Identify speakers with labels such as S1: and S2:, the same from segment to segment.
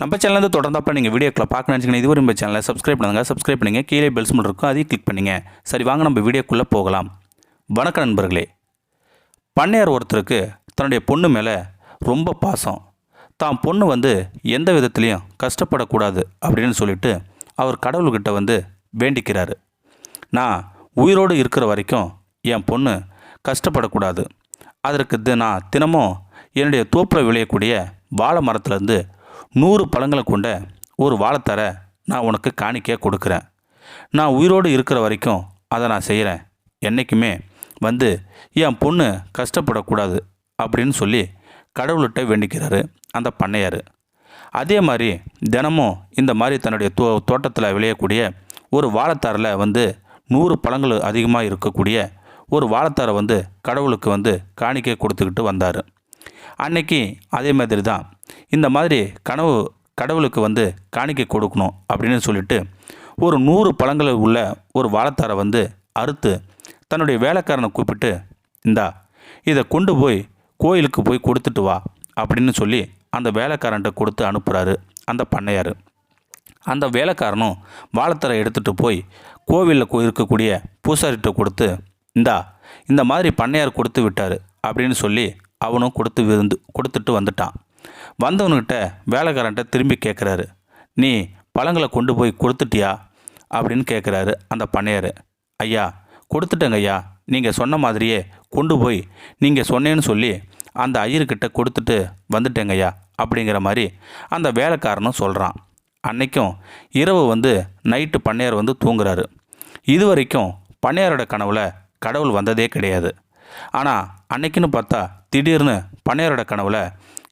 S1: நம்ம சேனலில் தொடர்ந்தாப்ப நீங்கள் வீடியோக்கில் பார்க்க நினச்சிங்கன்னா இதுவரை நம்ம சேனலை சப்ஸ்கிரைப் பண்ணுங்கள் சப்ஸ்கிரைப் பண்ணுங்கள் கீழே பெல்ஸ் மட்டும் இருக்கும். அதையும் கிளிக் பண்ணுங்க. சரி வாங்க நம்ம வீடியோக்குள்ளே போகலாம். வணக்கம் நண்பர்களே. பண்ணையார் ஒருத்தருக்கு தன்னுடைய பொண்ணு மேலே ரொம்ப பாசம். தான் பொண்ணு வந்து எந்த விதத்துலேயும் கஷ்டப்படக்கூடாது அப்படின்னு சொல்லிட்டு அவர் கடவுள்கிட்ட வந்து வேண்டிக்கிறாரு. நான் உயிரோடு இருக்கிற வரைக்கும் என் பொண்ணு கஷ்டப்படக்கூடாது. அதற்கு நான் தினமும் என்னுடைய தோப்பில் விளையக்கூடிய வாழை மரத்துலேருந்து நூறு பழங்களை கொண்ட ஒரு வாழைத்தர நான் உனக்கு காணிக்கையாக கொடுக்குறேன். நான் உயிரோடு இருக்கிற வரைக்கும் அதை நான் செய்கிறேன் என்றைக்குமே வந்து என் பொண்ணு கஷ்டப்படக்கூடாது அப்படின்னு சொல்லி கடவுள்கிட்ட வேண்டிக்கிறாரு அந்த பண்ணையார். அதே மாதிரி தினமும் இந்த மாதிரி தன்னுடைய தோ தோட்டத்தில் விளையக்கூடிய ஒரு வாழைத்தாரில் வந்து நூறு பழங்கள் அதிகமாக இருக்கக்கூடிய ஒரு வாழைத்தாரை வந்து கடவுளுக்கு வந்து காணிக்கை கொடுத்துக்கிட்டு வந்தார். அன்னைக்கு அதே மாதிரி தான் இந்த மாதிரி கனவு கடவுளுக்கு வந்து காணிக்கை கொடுக்கணும் அப்படின்னு சொல்லிட்டு ஒரு நூறு பழங்கள் உள்ள ஒரு வாழைத்தாரை வந்து அறுத்து தன்னுடைய வேலைக்காரனை கூப்பிட்டு இந்தா இதை கொண்டு போய் கோயிலுக்கு போய் கொடுத்துட்டு வா அப்படின்னு சொல்லி அந்த வேலைக்காரன்ட்ட கொடுத்து அனுப்புகிறாரு அந்த பண்ணையார். அந்த வேலைக்காரனும் வாழைத்தரை எடுத்துகிட்டு போய் கோவிலில் இருக்கக்கூடிய பூசாரிட்ட கொடுத்து இந்தா இந்த மாதிரி பண்ணையார் கொடுத்து விட்டார் அப்படின்னு சொல்லி அவனும் கொடுத்து விருந்து கொடுத்துட்டு வந்துட்டான். வந்தவனுக்கிட்ட வேலைக்காரன்ட்ட திரும்பி கேட்குறாரு நீ பழங்களை கொண்டு போய் கொடுத்துட்டியா? அப்படின்னு கேட்குறாரு அந்த பண்ணையார். ஐயா கொடுத்துட்டேங்க ஐயா நீங்கள் சொன்ன மாதிரியே கொண்டு போய் நீங்கள் சொன்னேன்னு சொல்லி அந்த ஐயர்கிட்ட கொடுத்துட்டு வந்துட்டேங்க ஐயா அப்படிங்கிற மாதிரி அந்த வேலைக்காரனும் சொல்கிறான் அன்னைக்கும் இரவு வந்து நைட்டு பண்ணையார் வந்து தூங்குறாரு. இது வரைக்கும் பண்ணையாரோட கனவுல கடவுள் வந்ததே கிடையாது. ஆனால் அன்னைக்குன்னு பார்த்தா திடீர்னு பண்ணையாரோட கனவுல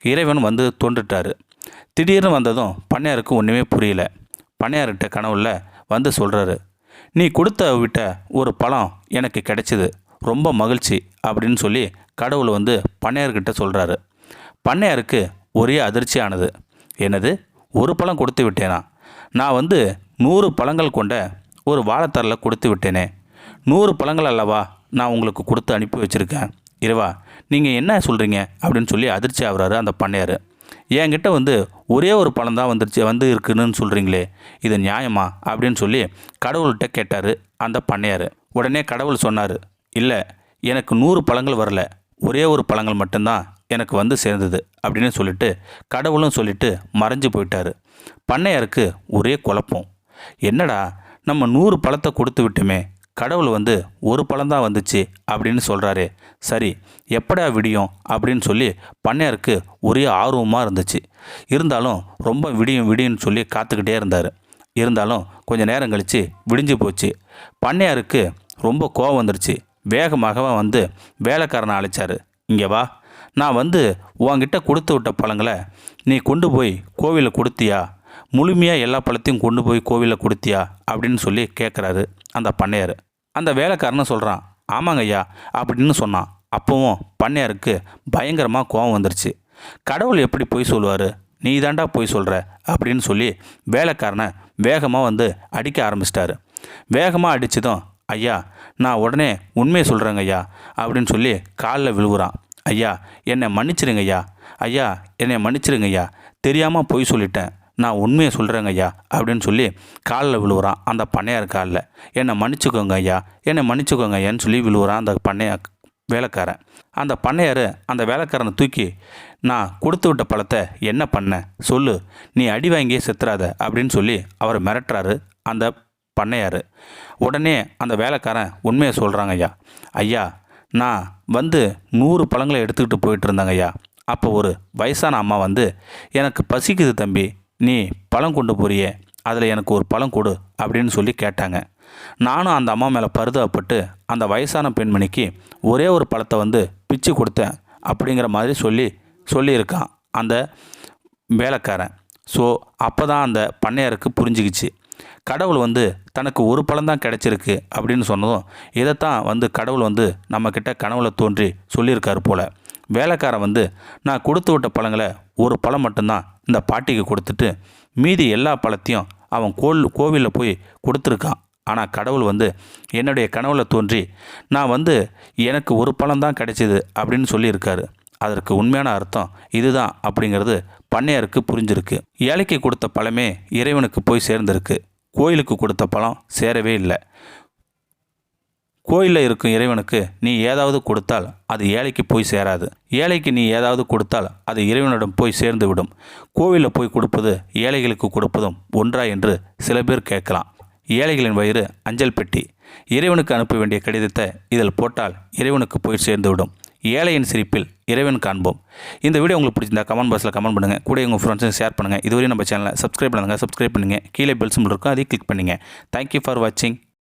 S1: இறைவன் வந்து தோன்றுட்டாரு. திடீர்னு வந்ததும் பண்ணையாருக்கு ஒன்றுமே புரியல. பண்ணையார்கிட்ட கனவுல வந்து சொல்கிறாரு நீ கொடுத்த விட்ட ஒரு பழம் எனக்கு கிடைச்சிது. ரொம்ப மகிழ்ச்சி அப்படின்னு சொல்லி கடவுள் வந்து பண்ணையார்கிட்ட சொல்கிறாரு பண்ணையாருக்கு ஒரே அதிர்ச்சியானது. என்னது? ஒரு பழம் கொடுத்து விட்டேனா? நான் வந்து நூறு பழங்கள் கொண்ட ஒரு வாழைத்தரில் கொடுத்து விட்டேனே. நூறு பழங்கள் அல்லவா நான் உங்களுக்கு கொடுத்து அனுப்பி வச்சுருக்கேன். இரவா நீங்கள் என்ன சொல்கிறீங்க அப்படின்னு சொல்லி அதிர்ச்சி ஆகுறாரு அந்த பண்ணையார். என்கிட்ட வந்து ஒரே ஒரு பழம் தான் வந்துருச்சு வந்து இருக்குன்னு சொல்கிறீங்களே இது நியாயமா? அப்படின்னு சொல்லி கடவுள்கிட்ட கேட்டார் அந்த பண்ணையார். உடனே கடவுள் சொன்னார் இல்லை எனக்கு நூறு பழங்கள் வரல ஒரே ஒரு பழங்கள் மட்டும்தான் எனக்கு வந்து சேர்ந்தது அப்படின்னு சொல்லிட்டு கடவுளும் சொல்லிட்டு மறைஞ்சு போயிட்டாரு. பண்ணையாருக்கு ஒரே குழப்பம் என்னடா நம்ம நூறு பழத்தை கொடுத்து விட்டுமே கடவுள் வந்து ஒரு பழம்தான் வந்துச்சு அப்படின்னு சொல்கிறாரு சரி எப்படா விடியும் அப்படின்னு சொல்லி பண்ணையாருக்கு ஒரே ஆர்வமாக இருந்துச்சு. இருந்தாலும் ரொம்ப விடியும் விடியும்னு சொல்லி காத்துக்கிட்டே இருந்தார். இருந்தாலும் கொஞ்சம் நேரம் கழித்து விடிஞ்சு போச்சு. பண்ணையாருக்கு ரொம்ப கோவம் வந்துருச்சு. வேகமாக வந்து வேலைக்காரனை அழைச்சார். இங்கே வா. நான் வந்து உன்கிட்ட கொடுத்து விட்ட பழங்களை நீ கொண்டு போய் கோவிலில் கொடுத்தியா? முழுமையாக எல்லா பழத்தையும் கொண்டு போய் கோவிலில் கொடுத்தியா? அப்படின்னு சொல்லி கேட்குறாரு அந்த பண்ணையார். அந்த வேலைக்காரன்னு சொல்கிறான் ஆமாங்க ஐயா அப்படின்னு சொன்னான். அப்போவும் பண்ணையாருக்கு பயங்கரமாக கோவம் வந்துருச்சு. கடவுள் எப்படி பொய் சொல்லுவார்? நீ தாண்டா பொய் சொல்கிற அப்படின்னு சொல்லி வேலைக்காரனை வேகமாக வந்து அடிக்க ஆரம்பிச்சிட்டாரு. வேகமாக அடித்ததும் ஐயா நான் உடனே உண்மையை சொல்கிறேங்க ஐயா அப்படின்னு சொல்லி காலில் விழுகுறான் ஐயா என்னை மன்னிச்சிருங்க ஐயா. ஐயா என்னை மன்னிச்சிருங்க ஐயா. தெரியாமல் பொய் சொல்லிட்டேன். நான் உண்மையை சொல்கிறேங்க ஐயா அப்படின்னு சொல்லி காலில் விழுவுறான். அந்த பண்ணையார் காலில். என்னை மன்னிச்சுக்கோங்க ஐயா என்னை மன்னிச்சுக்கோங்க ஐயான்னு சொல்லி விழுவுறான் அந்த பண்ணையார் வேலைக்காரன். அந்த பண்ணையார் அந்த வேலைக்காரனை தூக்கி நான் கொடுத்து விட்ட பழத்தை என்ன பண்ண? சொல்லு. நீ அடி வாங்கியே செத்துறாத அப்படின்னு சொல்லி அவர் மிரட்டுறாரு அந்த பண்ணையார். உடனே அந்த வேலைக்காரன் உண்மையை சொல்கிறாங்க ஐயா ஐயா நான் வந்து நூறு பழங்களை எடுத்துக்கிட்டு போயிட்டு இருந்தேங்க ஐயா. அப்போ ஒரு வயசான அம்மா வந்து எனக்கு பசிக்குது தம்பி நீ பழம் கொண்டு போறியே அதில் எனக்கு ஒரு பழம் கொடு அப்படின்னு சொல்லி கேட்டாங்க. நானும் அந்த அம்மா மேலே பருதப்பட்டு அந்த வயசான பெண்மணிக்கு ஒரே ஒரு பழத்தை வந்து பிச்சு கொடுத்தேன் அப்படிங்கிற மாதிரி சொல்லி சொல்லியிருக்கான் அந்த வேலைக்காரன். ஸோ அப்போ தான் அந்த பண்ணையாருக்கு புரிஞ்சுக்கிச்சு. கடவுள் வந்து தனக்கு ஒரு பழம் தான் கிடைச்சிருக்கு அப்படின்னு சொன்னதும் இதைத்தான் வந்து கடவுள் வந்து நம்மக்கிட்ட கனவுல தோன்றி சொல்லியிருக்காரு போல். வேலைக்காரன் வந்து நான் கொடுத்து விட்ட பழங்களை ஒரு பழம் மட்டும்தான் இந்த பாட்டிக்கு கொடுத்துட்டு மீதி எல்லா பழத்தையும் அவன் கோல் கோவிலில் போய் கொடுத்துருக்கான். ஆனால் கடவுள் வந்து என்னுடைய கனவுல தோன்றி நான் வந்து எனக்கு ஒரு பழம் தான் கிடைச்சிது அப்படின்னு சொல்லியிருக்காரு. அதற்கு உண்மையான அர்த்தம் இதுதான் அப்படிங்கிறது பண்ணையாருக்கு புரிஞ்சிருக்கு. ஏழைக்கு கொடுத்த பழமே இறைவனுக்கு போய் சேர்ந்திருக்கு. கோயிலுக்கு கொடுத்த பழம் சேரவே இல்லை. கோயிலில் இருக்கும் இறைவனுக்கு நீ ஏதாவது கொடுத்தால் அது ஏழைக்கு போய் சேராது. ஏழைக்கு நீ ஏதாவது கொடுத்தால் அது இறைவனிடம் போய் சேர்ந்து விடும் கோவிலில் போய் கொடுப்பது ஏழைகளுக்கு கொடுப்பதும் ஒன்றா என்று சில பேர் கேட்கலாம். ஏழைகளின் வயிறு அஞ்சல் பெட்டி. இறைவனுக்கு அனுப்ப வேண்டிய கடிதத்தை இதில் போட்டால் இறைவனுக்கு போய் சேர்ந்து விடும் ஏழையின் சிரிப்பில் இறைவன் காண்போம். இந்த வீடியோ உங்களுக்கு பிடிச்சிருந்தா கமெண்ட் பாக்ஸில் கமெண்ட் பண்ணுங்கள் கூட உங்கள் ஃப்ரெண்ட்ஸும் ஷேர் பண்ணுங்கள் இதுவரையும் நம்ம சேனலை சப்ஸ்கிரைப் பண்ணுங்கள் சப்ஸ்கிரைப் பண்ணுங்கள் கீழே பெல்ஸும் இருக்கும். அதையும் கிளிக் பண்ணுங்கள் தேங்க்யூ ஃபார் வாட்சிங்